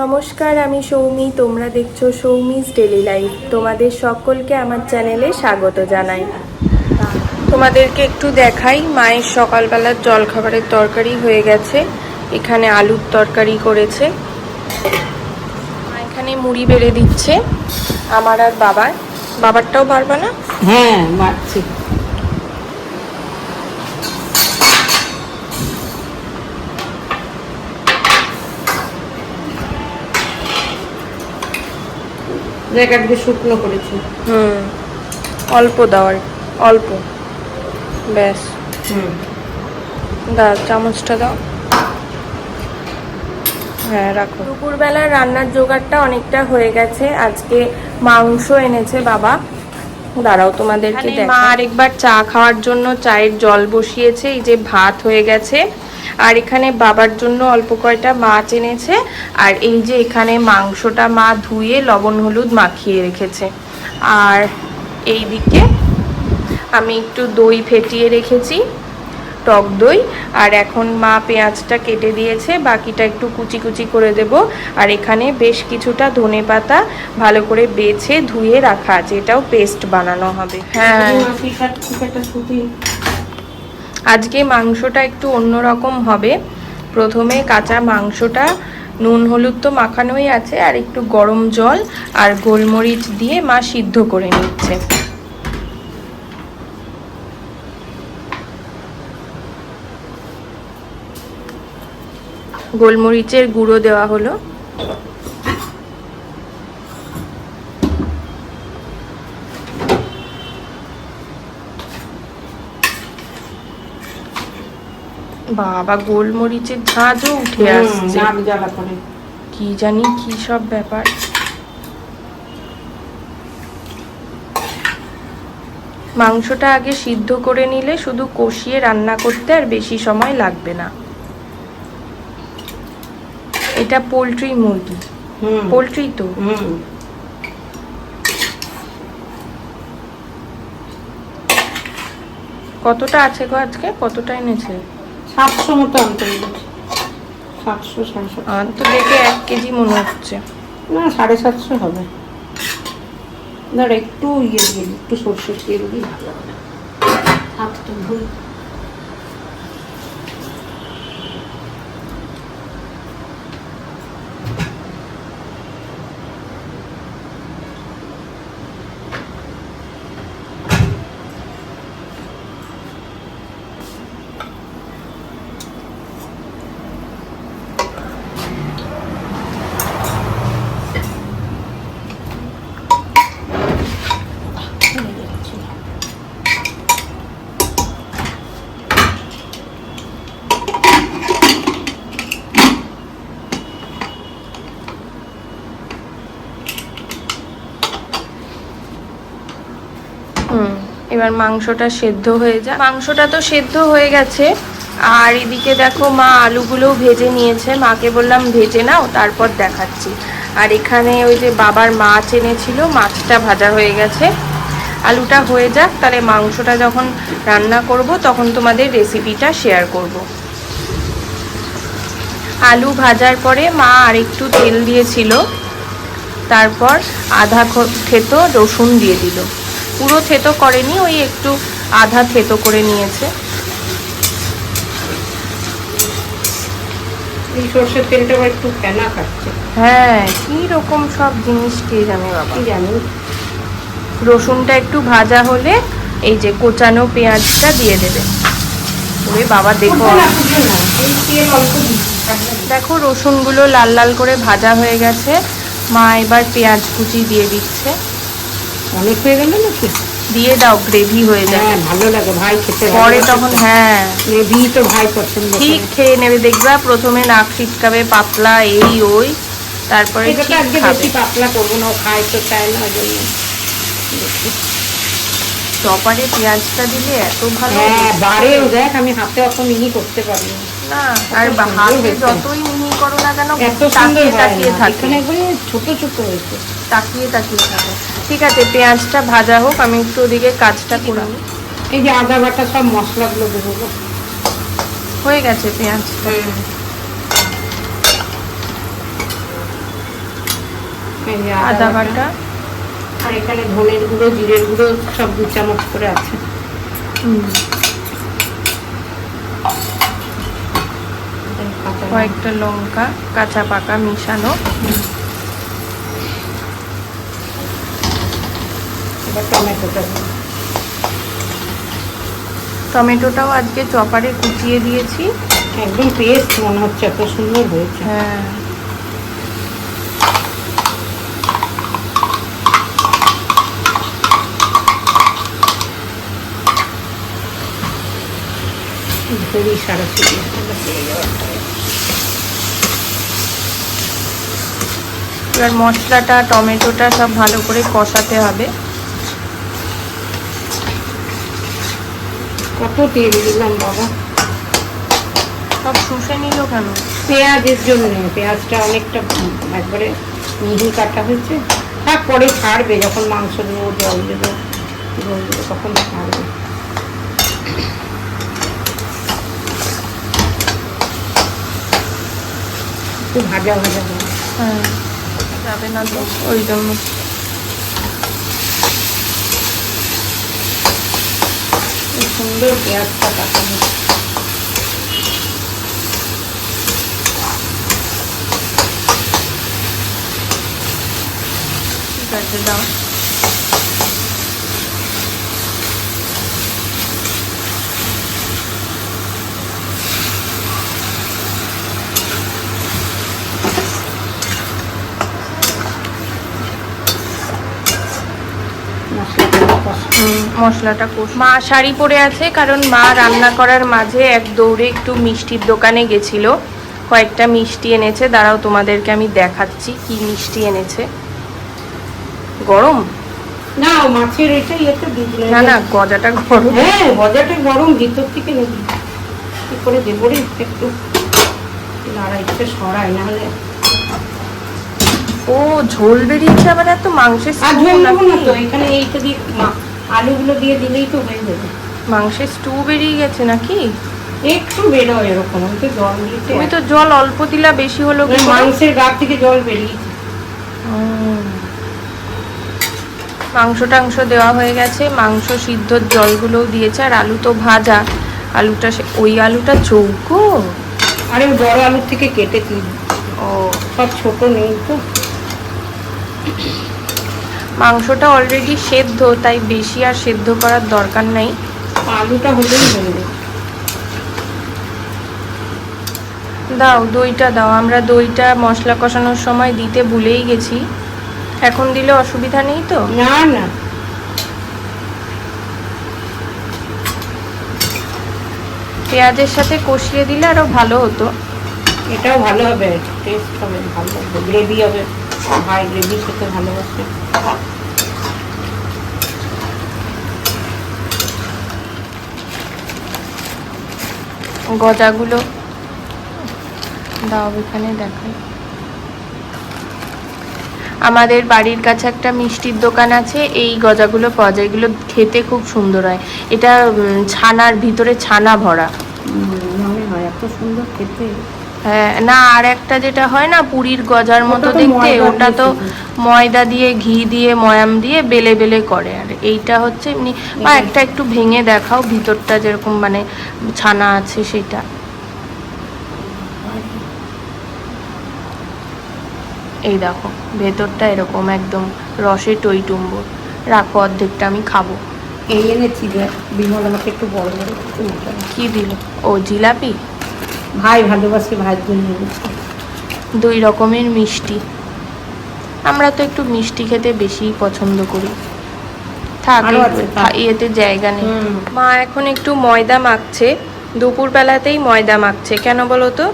নমস্কার, আমি সৌমি। তোমরা দেখছ সৌমিস ডেলি লাইফ তোমাদের সকলকে আমার চ্যানেলে স্বাগত জানাই। তোমাদেরকে একটু দেখাই, মায়ের সকালবেলার জলখাবারের তরকারি হয়ে গেছে। এখানে আলুর তরকারি করেছে। এখানে মুড়ি বেড়ে দিচ্ছে। আমার আর বাবার। বাবারটাও পারবে না? হ্যাঁ মারছি। জায়গাটাকে শুকনো করেছি। হুম। অল্প দেওয়ার অল্প। ব্যাস। হুম। দাও চামচটা দাও। হ্যাঁ রাখো। দুপুরবেলা রান্নার জোগাড়টা অনেকটা হয়ে গেছে। আজকে মাংস এনেছে বাবা। দাঁড়াও তোমাদেরকে মা আরেকবার চা খাওয়ার জন্য চায়ের জল বসিয়েছে। এই যে ভাত হয়ে গেছে। আর এখানে বাবার জন্য অল্প কয়টা মাছ এনেছে। আর এই যে এখানে মাংসটা মা ধুয়ে লবণ হলুদ মাখিয়ে রেখেছে। আর এই দিকে আমি একটু দই ফেটিয়ে রেখেছি টক দই। আর এখন মা পেঁয়াজটা কেটে দিয়েছে বাকিটা একটু কুচি কুচি করে দেব। আর এখানে বেশ কিছুটা ধনে পাতা ভালো করে বেছে ধুয়ে রাখা আছে। এটাও পেস্ট বানানো হবে। হ্যাঁ। আজকে মাংসটা একটু অন্যরকম হবে। প্রথমে কাঁচা মাংসটা, নুন, হলুদ তো মাখানোই আছে, আর একটু গরম জল আর গোলমরিচ দিয়ে মা সিদ্ধ করে নিচ্ছে। গোলমরিচের গুঁড়ো দেওয়া হলো। বাবা গোলমরিচের ঝাঁঝও উঠে আসছে। কি জানি কি সব ব্যাপার। মাংসটা আগে সিদ্ধ করে নিলে শুধু কষিয়ে রান্না করতে আর বেশি সময় লাগবে না। এটা পোলট্রি মুরগি। পোলট্রি তো। কতটা আছে গো আজকে? কতটা এনেছে? সাতশো মতো আনতে সাতশো সাতশো। আমার তো দেখে এক কেজি মনে হচ্ছে। না সাড়ে সাতশো হবে। ধর একটু ইয়ে দিয়ে একটু সর্ষের তেল দিই ভালো হবে এবার মাংসটা সেদ্ধ হয়ে যায় মাংসটা তো সেদ্ধ হয়ে গেছে। আর এদিকে দেখো মা আলুগুলোও ভেজে নিয়েছে। মাকে বললাম, ভেজে নাও, তারপর দেখাচ্ছি। আর এখানে ওই যে বাবার মাছ এনেছিল, মাছটা ভাজা হয়ে গেছে। আলুটা হয়ে যাক, তাহলে মাংসটা যখন রান্না করব, তখন তোমাদের রেসিপিটা শেয়ার করব। আলু ভাজার পরে মা আরেকটু তেল দিয়েছিল। তারপর আধা খ- থেতো রসুন দিয়ে দিল। পুরো থেতো করেনি ওই একটু আধা থেতো করে নিয়েছে। এই সর্ষের তেলটা একটু ফেনা খাচ্ছে। হ্যাঁ কি রকম সব জিনিস কে জানে বাবা। জানি? রসুনটা একটু ভাজা হলে এই যে কোচানো পেঁয়াজটা দিয়ে দেবে। ওরে বাবা দেখো। দেখো রসুনগুলো লাল লাল করে ভাজা হয়ে গেছে। মা এবার পেঁয়াজ কুচি দিয়ে দিচ্ছে। অনেক হয়ে গেল নাকি? দিয়ে দাও গ্রেভি হয়ে যায়। হ্যাঁ ভালো লাগে ভাই খেতে পরে তখন হ্যাঁ। গ্রেভি তো ভাই পছন্দ ঠিক খেয়ে নেবে দেখবা প্রথমে নাক ছিটকাবে পাতলা এই ওই। তারপরে ঠিক আজকে বেশি পাতলা করব না খায় তো না জন্য। চপারে পেঁয়াজটা দিলে এত ভালো হ্যাঁ দেখ আমি হাতে অত মিহি করতে পারি না। না আর হাতে যতই মিহি করো না কেন এত সুন্দর তাকিয়ে থাকে। ছোট ছোট হয়েছে। তাকিয়ে তাকিয়ে থাকে। ঠিক আছে পেঁয়াজটা ভাজা হোক আমি একটু ওদিকে কাজটা করে নিই। এই যে আদা বাটা সব মশলাগুলো দেবো হয়ে গেছে পেঁয়াজ। আদা বাটা। আর এখানে ধনের গুঁড়ো জিরের গুঁড়ো সব দু চামচ করে আছে। কয়েকটা লঙ্কা কাঁচা পাকা মিশানো। টমেটোটা। টমেটোটাও আজকে চপারে কুচিয়ে দিয়েছি একদম পেস্ট মনে হচ্ছে এত সুন্দর হয়েছে হ্যাঁ। এবার মশলাটা টমেটোটা সব ভালো করে কষাতে হবে কত তেল দিলাম বাবা। সব শুষে নিল কেন? পেঁয়াজের জন্য পেঁয়াজটা অনেকটা একবারে মিহি কাটা হয়েছে। তারপরে ছাড়বে যখন মাংস দেবো জল দেবো জল দেবো তখন ছাড়বে। একটু ভাজা ভাজা হবে হ্যাঁ যাবে না তো ওই জন্য। কি সুন্দর পেঁয়াজটা কাটা হয়েছে। ঠিক মশলাটা কষ। মা শাড়ি পরে আছে কারণ মা রান্না করার মাঝে এক দৌড়ে একটু মিষ্টির দোকানে গেছিল। কয়েকটা মিষ্টি এনেছে দাঁড়াও তোমাদেরকে আমি দেখাচ্ছি কি মিষ্টি এনেছে। গরম? না মাছের এটা ইয়েতে দিয়ে না না গজাটা গরম। হ্যাঁ গজাটা গরম ভিতর থেকে নেবি কি করে দেবো রে? একটু লড়াইতে সরাই নাহলে ও ঝোল বেরিয়েছে আবার এত মাংসের আর ঝোল না তো এখানে এইটা দিয়ে মা- আলুগুলো দিয়ে দিলেই তো হয়ে যাবে। মাংসের স্টু বেরিয়ে গেছে নাকি? একটু বেরোয় এরকম আমি তো জল দিতে তুমি তো জল অল্প দিলা বেশি হলো কি? মাংসের গা থেকে জল বেরিয়েছে। মাংস টাংস দেওয়া হয়ে গেছে মাংস সিদ্ধর জলগুলোও দিয়েছে আর আলু তো ভাজা। আলুটা সে- ওই আলুটা চৌকো। আরে বড় আলুর থেকে কেটে কেটেছি। ও। সব ছোট নেই তো। মাংসটা অলরেডি সেদ্ধ তাই বেশি আর সেদ্ধ করার দরকার নাই। আলুটা হলেই দাও দইটা দাও। আমরা দইটা মশলা কষানোর সময় দিতে ভুলেই গেছি। এখন দিলে অসুবিধা নেই তো? না না। পেঁয়াজের সাথে কষিয়ে দিলে আরও ভালো হতো। এটাও ভালো হবে টেস্ট হবে ভালো হবে গ্রেভি হবে ভাই গ্রেভি খেতে ভালোবাসে। গজাগুলো দাও এখানে দেখাই আমাদের বাড়ির কাছে একটা মিষ্টির দোকান আছে এই গজাগুলো পাওয়া যায় এগুলো খেতে খুব সুন্দর হয়। এটা ছানার ভিতরে ছানা ভরা। মনে হয় এত সুন্দর খেতে। হ্যাঁ না আর একটা যেটা হয় না পুরীর গজার মতো দেখতে ওটা তো ময়দা দিয়ে ঘি দিয়ে ময়াম দিয়ে বেলে বেলে করে। আর এইটা হচ্ছে এমনি বা একটা একটু ভেঙে দেখাও ভিতরটা যেরকম মানে ছানা আছে সেটা। এই দেখো ভেতরটা এরকম একদম রসে টইটুম্ব। রাখো অর্ধেকটা আমি খাব। এই এনেছি বিমল আমাকে একটু বড় বড়। কি দিল? ও জিলাপি? ভাই ভালোবাসি ভাইয়ের জন্য দুই রকমের মিষ্টি। আমরা তো একটু মিষ্টি খেতে বেশি পছন্দ করি। ইয়েতে জায়গা নেই। মা এখন একটু ময়দা মাখছে। দুপুরবেলাতেই ময়দা মাখছে। কেন বলো তো?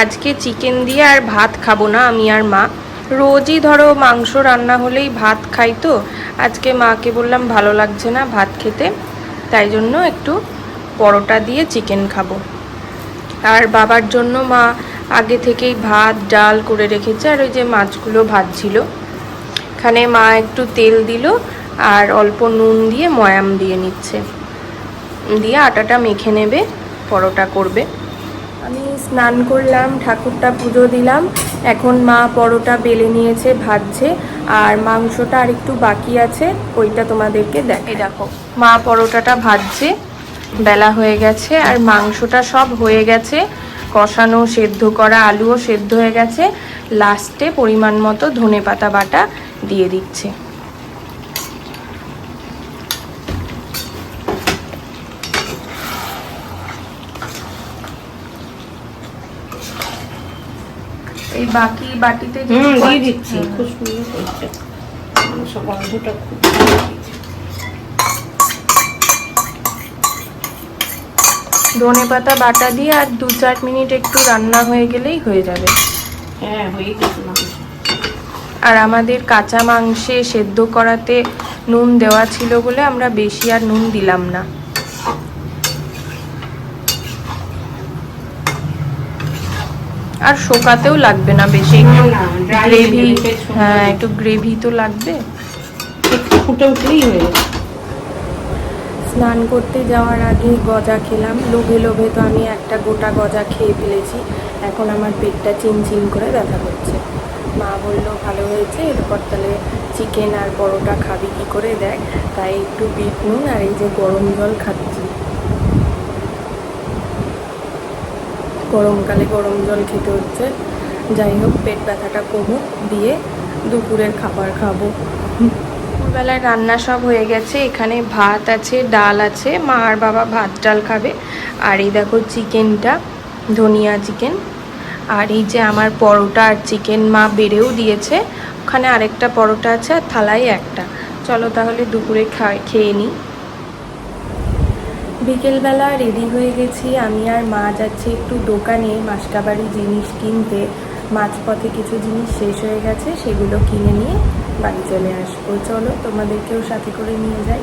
আজকে চিকেন দিয়ে আর ভাত খাব না আমি আর মা। রোজই ধরো মাংস রান্না হলেই ভাত খাই তো। আজকে মাকে বললাম ভালো লাগছে না ভাত খেতে। তাই জন্য একটু পরোটা দিয়ে চিকেন খাব। আর বাবার জন্য মা আগে থেকেই ভাত ডাল করে রেখেছে আর ওই যে মাছগুলো ভাজছিল। এখানে মা একটু তেল দিল আর অল্প নুন দিয়ে ময়াম দিয়ে নিচ্ছে। দিয়ে আটাটা মেখে নেবে পরোটা করবে। আমি স্নান করলাম ঠাকুরটা পুজো দিলাম। এখন মা পরোটা বেলে নিয়েছে ভাজছে আর মাংসটা আর একটু বাকি আছে ওইটা তোমাদেরকে দেখ দেখো। মা পরোটাটা ভাজছে বেলা হয়ে গেছে আর মাংসটা সব হয়ে গেছে। কষানো সেদ্ধ করা আলুও সেদ্ধ হয়ে গেছে। লাস্টে পরিমাণ মতো ধনে পাতা বাটা দিয়ে দিচ্ছে। এই বাকি বাটিতে দিয়ে দিচ্ছি। খুব সুন্দর মাংস গন্ধটা খুব ভালো দিয়েছে। ধনে পাতা বাটা দিয়ে আর দু চার মিনিট একটু রান্না হয়ে গেলেই হয়ে যাবে। হ্যাঁ হয়ে আর আমাদের কাঁচা মাংসে সেদ্ধ করাতে নুন দেওয়া ছিল বলে আমরা বেশি আর নুন দিলাম না। আর শোকাতেও লাগবে না বেশি। একটু গ্রেভি হয়ে হ্যাঁ একটু গ্রেভি তো লাগবে। একটু ফুটে উঠলেই হয়ে যাবে। স্নান করতে যাওয়ার আগে গজা খেলাম। লোভে লোভে তো আমি একটা গোটা গজা খেয়ে ফেলেছি। এখন আমার পেটটা চিনচিন করে ব্যথা করছে। মা বলল, ভালো হয়েছে? এরপর তাহলে চিকেন আর পরোটা খাবি কি করে দেখ। তাই একটু বিট নুন আর এই যে গরম জল খাচ্ছি। গরমকালে গরম জল খেতে হচ্ছে। যাই হোক, পেট ব্যথাটা কমুক, দিয়ে দুপুরের খাবার খাব। দুপুরবেলায় রান্না সব হয়ে গেছে। এখানে ভাত আছে, ডাল আছে। মা আর বাবা ভাত, ডাল খাবে। আর এই দেখো চিকেনটা, ধনিয়া চিকেন। আর এই যে আমার পরোটা আর চিকেন মা বেড়েও দিয়েছে। ওখানে আরেকটা পরোটা আছে আর থালায় একটা। চলো তাহলে দুপুরে খা- খেয়ে নিই। বিকেলবেলা রেডি হয়ে গেছি। আমি আর মা যাচ্ছি একটু দোকানে মাসকাবাড়ি জিনিস কিনতে। মাঝপথে কিছু জিনিস শেষ হয়ে গেছে, সেগুলো কিনে নিয়ে বাড়ি চলে আসব। চলো তোমাদেরকেও সাথে করে নিয়ে যাই।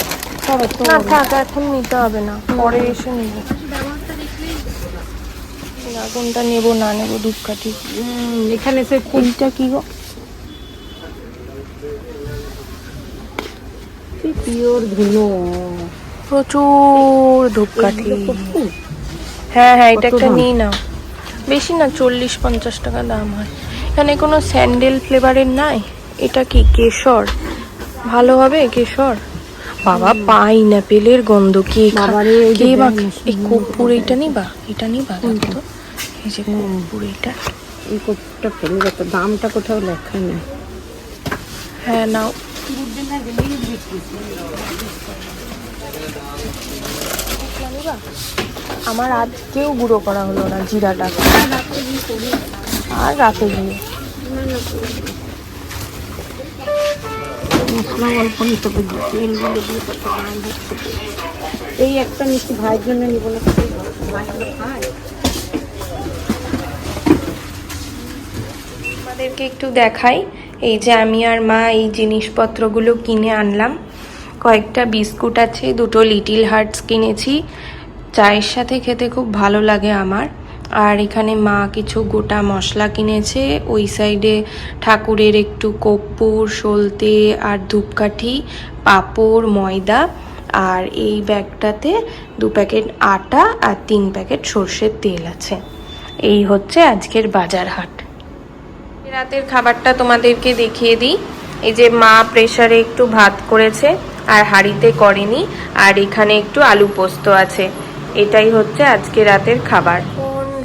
না থাক এখন নিতে হবে না। পরে এসে নিব। না কোনটা নেব না নেব ধূপকাঠি এখানে সে এইটা কি গো? পিওর ধুলো। প্রচুর ধূপকাঠি হ্যাঁ হ্যাঁ এটা একটা নিই নাও। বেশি না চল্লিশ পঞ্চাশ টাকা দাম হয়। এখানে কোনো স্যান্ডেল ফ্লেভারের নাই? এটা কি কেশর? ভালো হবে কেশর? বাবা পাইনাপেলের গন্ধ কে খা- বাবারে, কে বা না, এই কর্পূর এটা নিবা? এটা নিবা? তো এই যে কর্পূর এটা। এই কোপটা ফেলে যেত দামটা কোথাও লেখা নেই। হ্যাঁ নাও। আমার আজকেও গুঁড়ো করা হলো না জিরাটা। আর রাতে গিয়ে। এই একটা নিচ্ছি ভাইয়ের জন্য নিব না। একটু দেখাই, এই যে আমি আর মা এই জিনিসপত্রগুলো কিনে আনলাম। কয়েকটা বিস্কুট আছে, দুটো লিটিল হার্টস কিনেছি। চায়ের সাথে খেতে খুব ভালো লাগে আমার। আর এখানে মা কিছু গোটা মশলা কিনেছে। ওই সাইডে ঠাকুরের একটু কর্পূর সলতে আর ধূপকাঠি, পাঁপড়, ময়দা আর এই ব্যাগটাতে দু প্যাকেট আটা আর তিন প্যাকেট সর্ষের তেল আছে। এই হচ্ছে আজকের বাজার হাট। রাতের খাবারটা তোমাদেরকে দেখিয়ে দিই। এই যে মা প্রেসারে একটু ভাত করেছে আর হাঁড়িতে করেনি আর এখানে একটু আলু পোস্ত আছে। এটাই হচ্ছে আজকে রাতের খাবার।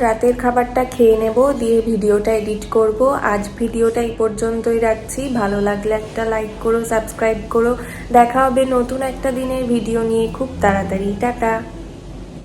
রাতের খাবারটা খেয়ে নেব, দিয়ে ভিডিওটা এডিট করব। আজ ভিডিওটা এই পর্যন্তই রাখছি। ভালো লাগলে একটা লাইক করো, সাবস্ক্রাইব করো। দেখা হবে নতুন একটা দিনের ভিডিও নিয়ে খুব তাড়াতাড়ি। টাটা!